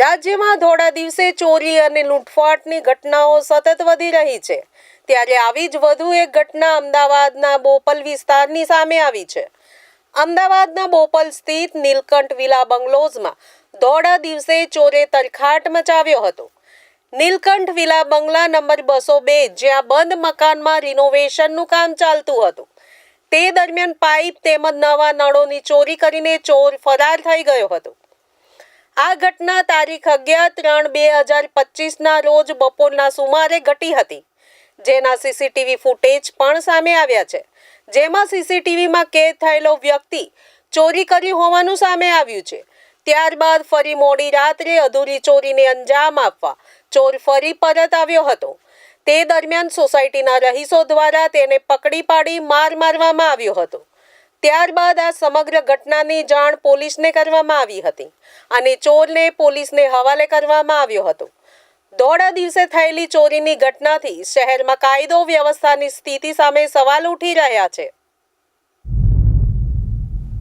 રાજ્યમાં ધોળા દિવસે ચોરી અને લૂંટફાટની ઘટનાઓ સતત વધી રહી છે. ત્યારે આવી જ વધુ એક ઘટના અમદાવાદના બોપલ વિસ્તારની સામે આવી છે. અમદાવાદના બોપલ સ્થિત નીલકંઠ વિલા બંગલોઝમાં ધોળા દિવસે ચોરે તરખાટ મચાવ્યો હતો. નીલકંઠ વિલા બંગલા નંબર બસો બે, જ્યાં બંધ મકાનમાં રિનોવેશનનું કામ ચાલતું હતું. તે દરમિયાન પાઇપ તેમજ નવા નળોની ચોરી કરીને ચોર ફરાર થઈ ગયો હતો. આ ઘટના તારીખ અગિયાર ત્રણ બે હજાર પચીસના રોજ બપોરના સુમારે ઘટી હતી, જેના સીસીટીવી ફૂટેજ પણ સામે આવ્યા છે. જેમાં સીસીટીવીમાં કેદ થયેલો વ્યક્તિ ચોરી કરી હોવાનું સામે આવ્યું છે. ત્યારબાદ ફરી મોડી રાત્રે અધૂરી ચોરીને અંજામ આપવા ચોર ફરી પરત આવ્યો હતો. તે દરમિયાન સોસાયટીના રહીશો દ્વારા તેને પકડી પાડી માર મારવામાં આવ્યો હતો. ત્યારબાદ આ સમગ્ર ઘટનાની જાણ પોલીસને કરવામાં આવી હતી અને ચોરને પોલીસને હવાલે કરવામાં આવ્યો હતો. દોડા દિવસે થયેલી ચોરીની ઘટનાથી શહેરમાં કાયદો વ્યવસ્થાની સ્થિતિ સામે સવાલ ઉઠી રહ્યા છે.